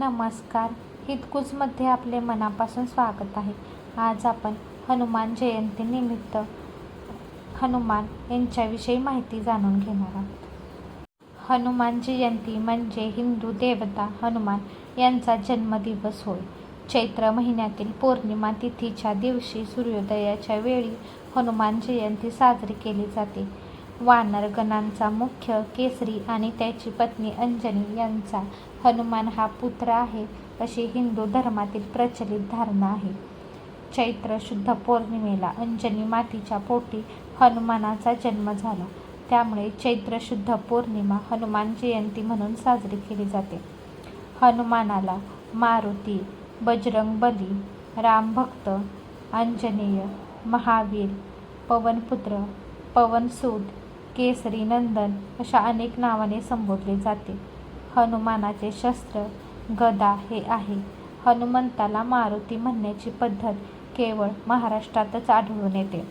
नमस्कार. हितकुजमध्ये आपले मनापासून स्वागत आहे. आज आपण हनुमान जयंतीनिमित्त हनुमान यांच्याविषयी माहिती जाणून घेणार आहोत. हनुमान जयंती म्हणजे हिंदू देवता हनुमान यांचा जन्मदिवस होय. चैत्र महिन्यातील पौर्णिमा तिथीच्या दिवशी सूर्योदयाच्या वेळी हनुमान जयंती साजरी केली जाते. वानरगणांचा मुख्य केसरी आणि त्याची पत्नी अंजनी यांचा हनुमान हा पुत्र आहे अशी हिंदू धर्मातील प्रचलित धारणा आहे. चैत्र शुद्ध पौर्णिमेला अंजनी मातीच्या पोटी हनुमानाचा जन्म झाला. त्यामुळे चैत्र शुद्ध पौर्णिमा हनुमान जयंती म्हणून साजरी केली जाते. हनुमानाला मारुती बजरंगबली रामभक्त आंजनेय महावीर पवनपुत्र पवनसूत केसरी नंदन अशा अनेक नावाने संबोधले जाते. हनुमानाचे शस्त्र गदा हे आहे. हनुमंताला मारुती म्हणण्याची पद्धत केवळ महाराष्ट्रातच आढळून येते.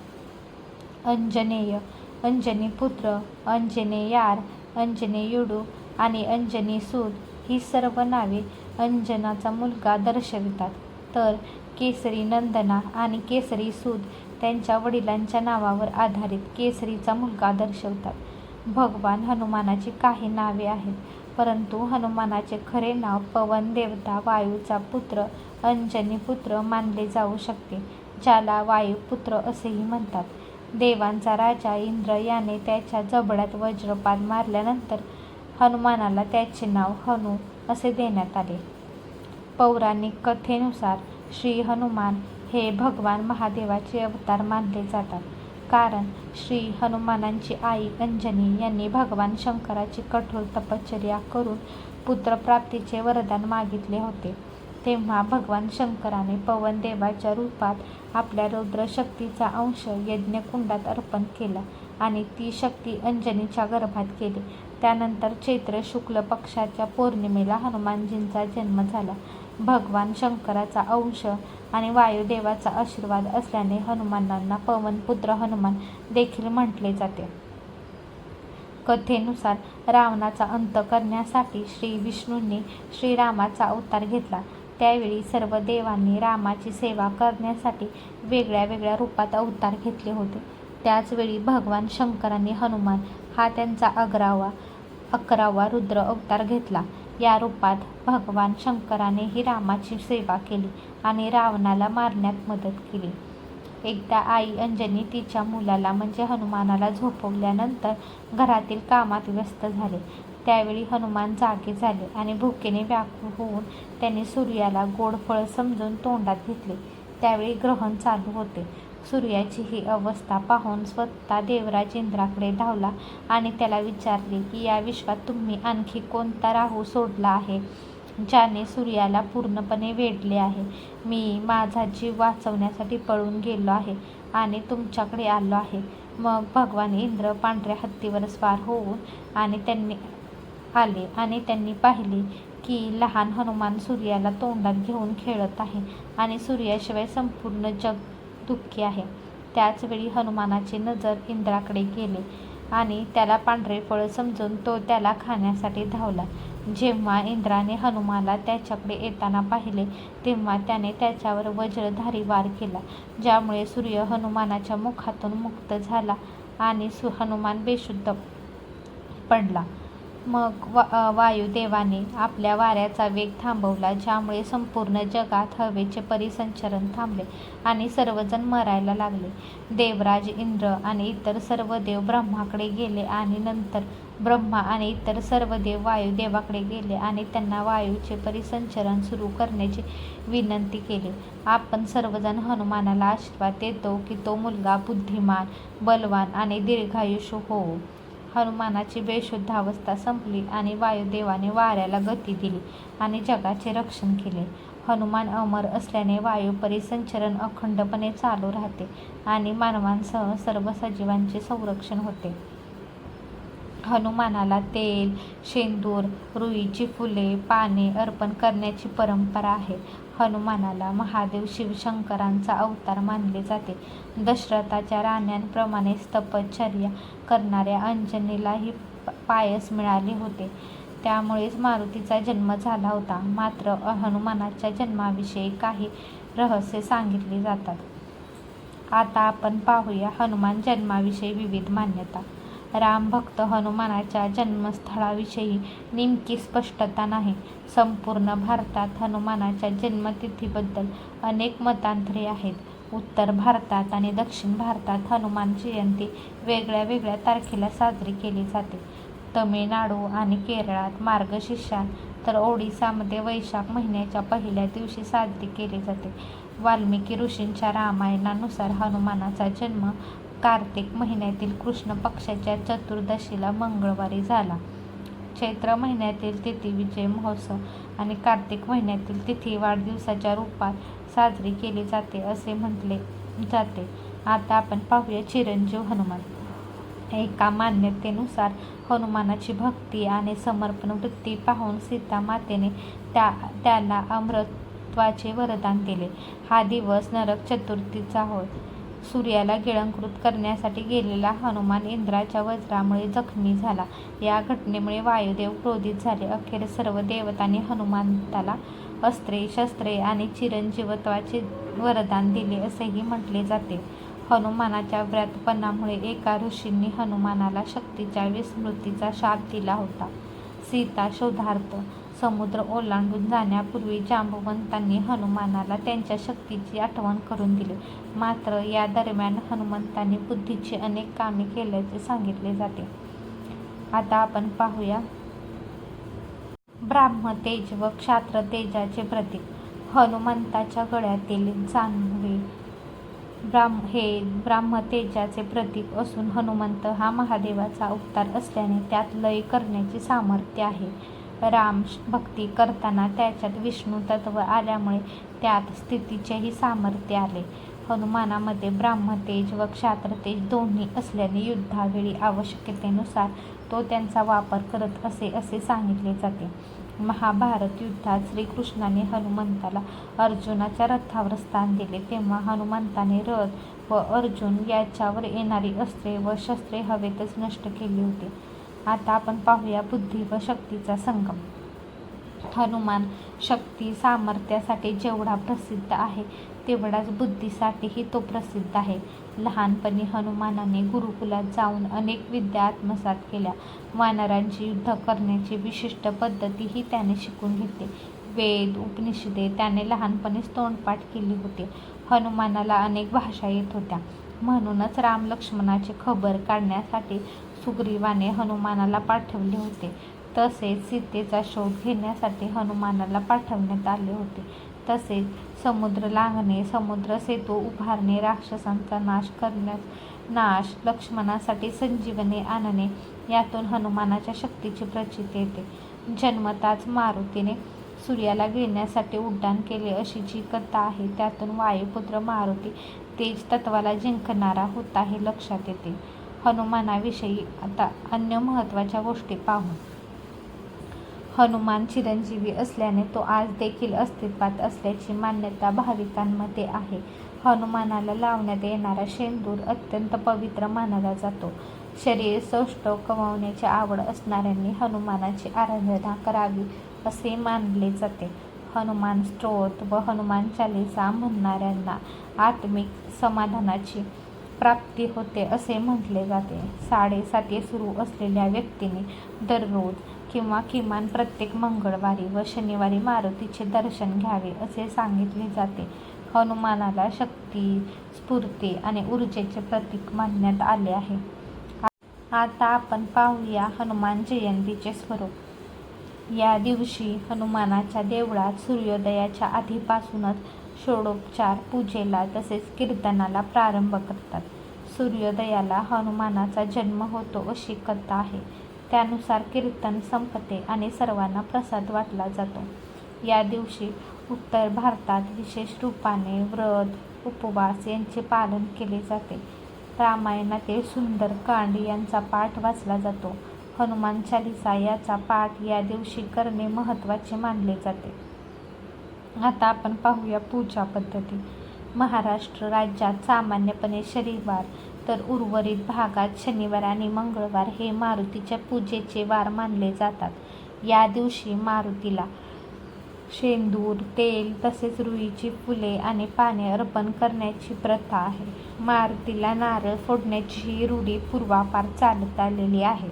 अंजनेय अंजनी पुत्र अंजनेयार अंजनेयुडू आणि अंजनी सूद ही सर्व नावे अंजनाचा मुलगा दर्शवितात. तर केसरी नंदना आणि केसरी सूद त्यांच्या वडिलांच्या नावावर आधारित केसरीचा मुलगा दर्शवतात. भगवान हनुमानाची काही नावे आहेत परंतु हनुमानाचे खरे नाव पवन देवता वायूचा पुत्र अंजनी पुत्र मानले जाऊ शकते ज्याला वायुपुत्र असेही म्हणतात. देवांचा राजा इंद्र याने त्याच्या जबड्यात वज्रपात मारल्यानंतर हनुमानाला त्याचे नाव हनु असे देण्यात आले. पौराणिक कथेनुसार श्री हनुमान हे भगवान महादेवाचे अवतार मानले जातात. कारण श्री हनुमानांची आई अंजनी यांनी भगवान शंकराची कठोर तपश्चर्या करून पुत्रप्राप्तीचे वरदान मागितले होते. तेव्हा भगवान शंकराने पवन देवाच्या रूपात आपल्या रुद्रशक्तीचा अंश यज्ञकुंडात अर्पण केला आणि ती शक्ती अंजनीच्या गर्भात केली त्यानंतर चैत्र शुक्ल पक्षाच्या पौर्णिमेला हनुमानजींचा जन्म झाला. भगवान शंकराचा अंश आणि वायुदेवाचा आशीर्वाद असल्याने हनुमानांना पवनपुत्र हनुमान देखील म्हटले जाते. कथेनुसार रावणाचा अंत करण्यासाठी श्री विष्णूंनी श्रीरामाचा अवतार घेतला. त्यावेळी सर्व देवांनी रामाची सेवा करण्यासाठी वेगळ्या वेगळ्या रूपात अवतार घेतले होते. त्याचवेळी भगवान शंकरांनी हनुमान हा त्यांचा अकरावा अकरावा रुद्र अवतार घेतला. या रूपात भगवान शंकरानेही रामाची सेवा केली आणि रावणाला मारण्यात मदत केली. एकदा आई अंजनी तिच्या मुलाला म्हणजे हनुमानाला झोपवल्यानंतर घरातील कामात व्यस्त झाले. त्यावेळी हनुमान जागे झाले आणि भुकेने व्याकुळ होऊन त्यांनी सूर्याला गोड फळ समजून तोंडात घेतले. त्यावेळी ग्रहण चालू होते. सूर्याची ही अवस्था पाहून स्वतः देवराज इंद्राकडे धावला आणि त्याला विचारले की या विश्वात तुम्ही आणखी कोणता राहू सोडला आहे ज्याने सूर्याला पूर्णपणे वेढले आहे? मी माझा जीव वाचवण्यासाठी पळून गेलो आहे आणि तुमच्याकडे आलो आहे मग भगवान इंद्र पांढऱ्या हत्तीवर स्वार होऊन आणि त्यांनी आले आणि त्यांनी पाहिले की लहान हनुमान सूर्याला तोंडात घेऊन खेळत आहे आणि सूर्याशिवाय संपूर्ण जग दुःखी आहे. त्याचवेळी हनुमानाची नजर इंद्राकडे गेली आणि त्याला पांढरे फळ समजून तो त्याला खाण्यासाठी धावला. जेव्हा इंद्राने हनुमाला त्याच्याकडे येताना पाहिले तेव्हा त्याने त्याच्यावर वज्रधारी वार केला ज्यामुळे सूर्य हनुमानाच्या मुखातून मुक्त झाला आणि सु हनुमान बेशुद्ध पडला. मग वा वायुदेवाने आपल्या वाऱ्याचा वेग थांबवला ज्यामुळे संपूर्ण जगात हवेचे परिसंचरण थांबले आणि सर्वजण मरायला लागले. देवराज इंद्र आणि इतर सर्व देव ब्रह्माकडे गेले आणि नंतर ब्रह्मा आणि इतर सर्व देव वायुदेवाकडे गेले आणि त्यांना वायूचे परिसंचरण सुरू करण्याची विनंती केली. आपण सर्वजण हनुमानाला आशीर्वाद देतो की तो मुलगा बुद्धिमान बलवान आणि दीर्घायुष्य होवो. हनुमानाची बेशुद्ध अवस्था संपली आणि वायुदेवाने वाऱ्याला गती दिली आणि जगाचे रक्षण केले. हनुमान अमर असल्याने वायू परिसंचरण अखंडपणे चालू राहते आणि मानवांसह सर्व सजीवांचे संरक्षण होते. हनुमानाला तेल शेंदूर रुईची फुले पाने अर्पण करण्याची परंपरा आहे. हनुमानाला महादेव शिवशंकरांचा अवतार मानले जाते. दशरथाच्या राण्यांप्रमाणेच तपश्चर्या करणाऱ्या अंजनीलाही पायस मिळाले होते. त्यामुळेच मारुतीचा जन्म झाला होता. मात्र हनुमानाच्या जन्माविषयी काही रहस्य सांगितली जातात. आता आपण पाहूया हनुमान जन्माविषयी विविध मान्यता. रामभक्त हनुमानाच्या जन्मस्थळाविषयी नेमकी स्पष्टता नाही. संपूर्ण भारतात हनुमानाच्या जन्मतिथीबद्दल अनेक मतांतरे आहेत. उत्तर भारतात आणि दक्षिण भारतात हनुमान जयंती वेगळ्या वेगळ्या तारखेला साजरी केली जाते. तमिळनाडू आणि केरळात मार्गशीर्षात तर ओडिसामध्ये वैशाख महिन्याच्या पहिल्या दिवशी साजरी केली जाते. वाल्मिकी ऋषींच्या रामायणानुसार हनुमानाचा जन्म कार्तिक महिन्यातील कृष्ण पक्षाच्या चतुर्दशीला मंगळवारी झाला. चैत्र महिन्यातील तिथी विजय महोत्सव आणि कार्तिक महिन्यातील तिथी वाढदिवसाच्या रूपात साजरी केली जाते असे म्हटले जाते. आता आपण पाहूया चिरंजीव हनुमान. एका मान्यतेनुसार हनुमानाची भक्ती आणि समर्पण वृत्ती पाहून सीता मातेने त्या त्याला अमृतत्वाचे वरदान दिले. हा दिवस नरक चतुर्थीचा होय. सूर्याला गिळंकृत करण्यासाठी गेलेला हनुमान इंद्राच्या वज्रामुळे जखमी झाला. या घटनेमुळे वायुदेव क्रोधित झाले. अखेर सर्व देवतांनी हनुमंताला अस्त्रे शस्त्रे आणि चिरंजीवत्वाचे वरदान दिले असेही म्हटले जाते. हनुमानाच्या व्रतपणामुळे एका ऋषींनी हनुमानाला शक्तीच्या विस्मृतीचा शाप दिला होता. सीता शोधार्थ समुद्र ओलांडून जाण्यापूर्वी जांबवंतांनी हनुमानाला त्यांच्या शक्तीची आठवण करून दिली. मात्र या दरम्यान हनुमंतांनी बुद्धीची अनेक कामे केल्याचे सांगितले जाते. आता आपण पाहूया. ब्राह्मतेज व क्षात्र तेजाचे प्रतीक. हनुमंताच्या गळ्यातील जानवे ब्राह्म हे ब्राह्मतेजाचे प्रतीक असून हनुमंत हा महादेवाचा अवतार असल्याने त्यात लय करण्याचे सामर्थ्य आहे. राम भक्ती करताना त्याच्यात विष्णू तत्व आल्यामुळे त्यात स्थितीचेही सामर्थ्य आले. हनुमानामध्ये ब्राह्मतेज व क्षात्रतेज दोन्ही असल्याने युद्धावेळी आवश्यकतेनुसार तो त्यांचा वापर करत असे असे सांगितले जाते. महाभारत युद्धात श्रीकृष्णाने हनुमंताला अर्जुनाच्या रथावर स्थान दिले. तेव्हा हनुमंताने रथ व अर्जुन याच्यावर येणारी अस्त्रे व शस्त्रे हवेतच नष्ट केली होती. आता आपण पाहूया बुद्धी व शक्तीचा संगम. हनुमान शक्ती सामर्थ्यासाठी जेवढा प्रसिद्ध आहे तेवढाच बुद्धीसाठीही तो प्रसिद्ध आहे. लहानपणी हनुमानाने गुरुकुलात जाऊन अनेक विद्या आत्मसात केल्या. वानरांची युद्ध करण्याची विशिष्ट पद्धतीही त्याने शिकून घेतली. वेद उपनिषदे त्याने लहानपणीच तोंडपाठ केली होती. हनुमानाला अनेक भाषा येत होत्या. म्हणूनच राम लक्ष्मणाची खबर काढण्यासाठी सुग्रीवाने हनुमानाला पाठवले होते. तसेच सीतेचा शोध घेण्यासाठी हनुमानाला पाठवण्यात आले होते. तसेच समुद्र लांघणे समुद्र सेतू उभारणे राक्षसांचा नाश करण्यास नाश लक्ष्मणासाठी संजीवनी आणणे यातून हनुमानाच्या शक्तीची प्रचिती येते. जन्मताच मारुतीने सूर्याला गिळण्यासाठी उड्डाण केले अशी जी कथा आहे त्यातून वायुपुत्र मारुती तेज तत्वाला जिंकणारा होता हे लक्षात येते. हनुमानाविषयी आता अन्य महत्त्वाच्या गोष्टी पाहू. हनुमान चिरंजीवी असल्याने तो आज देखील अस्तित्वात असल्याची मान्यता भाविकांमध्ये आहे. हनुमानाला लावण्यात येणारा शेंदूर अत्यंत पवित्र मानला जातो. शरीर सौष्ठव कमावण्याची आवड असणाऱ्यांनी हनुमानाची आराधना करावी असे मानले जाते. हनुमान स्तोत्र व हनुमान चालिसा म्हणणाऱ्यांना आत्मिक समाधानाची प्राप्ती होते असे म्हटले जाते. साडेसाती सुरू असलेल्या व्यक्तीने दररोज किंवा किमान प्रत्येक मंगळवारी व शनिवारी मारुतीचे दर्शन घ्यावे असे सांगितले जाते. हनुमानाला शक्ती स्फूर्ती आणि ऊर्जेचे प्रतीक मानण्यात आले आहे. आता आपण पाहूया हनुमान जयंतीचे स्वरूप. या दिवशी हनुमानाच्या देवळात सूर्योदयाच्या आधीपासूनच षोडोपचार पूजेला तसेच कीर्तनाला प्रारंभ करतात. सूर्योदयाला हनुमानाचा जन्म होतो अशी कथा आहे. त्यानुसार कीर्तन संपते आणि सर्वांना प्रसाद वाटला जातो. या दिवशी उत्तर भारतात विशेष रूपाने व्रत उपवास यांचे पालन केले जाते. रामायणातील सुंदरकांड यांचा पाठ वाचला जातो. हनुमान चालिसा याचा पाठ या दिवशी करणे महत्त्वाचे मानले जाते. आता आपण पाहूया पूजा पद्धती. महाराष्ट्र राज्यात सामान्यपणे शनिवार तर उर्वरित भागात शनिवार आणि मंगळवार हे मारुतीच्या पूजेचे वार मानले जातात. या दिवशी मारुतीला शेंदूर तेल तसेच रुईची फुले आणि पाने अर्पण करण्याची प्रथा आहे. मारुतीला नारळ फोडण्याची ही रूढी पूर्वापार चालत आलेली आहे.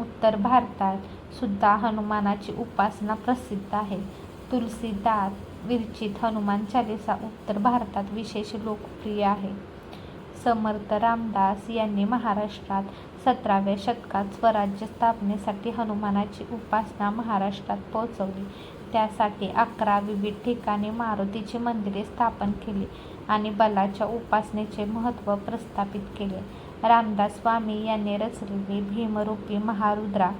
उत्तर भारतात सुद्धा हनुमानाची उपासना प्रसिद्ध आहे. तुलसीदास विरचित हनुमान चालिसा उत्तर भारतात विशेष लोकप्रिय आहे. समर्थ रामदास यांनी महाराष्ट्रात सतराव्या शतकात स्वराज्य स्थापनेसाठी हनुमानाची उपासना महाराष्ट्रात पोहोचवली. त्यासाठी अकरा विविध ठिकाणी मारुतीची मंदिरे स्थापन केली आणि बलाच्या उपासनेचे महत्त्व प्रस्थापित केले. रामदास स्वामी यांनी रचलेली भीमरूपी महारुद्रा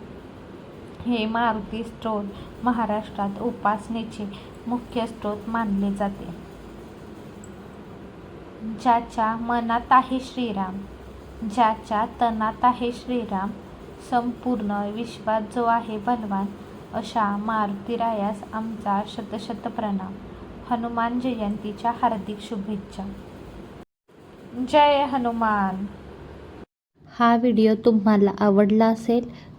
हे मारुती स्तोत्र महाराष्ट्रात उपासनेचे मुख्य स्रोत मानले जाते. ज्याच्या मनात आहे श्रीराम ज्याच्या तनात आहे श्रीराम संपूर्ण विश्वात जो आहे बलवान अशा मारुतीरायास आमचा शतशत प्रणाम. हनुमान जयंतीच्या हार्दिक शुभेच्छा. जय हनुमान. हा व्हिडिओ तुम्हाला आवडला असेल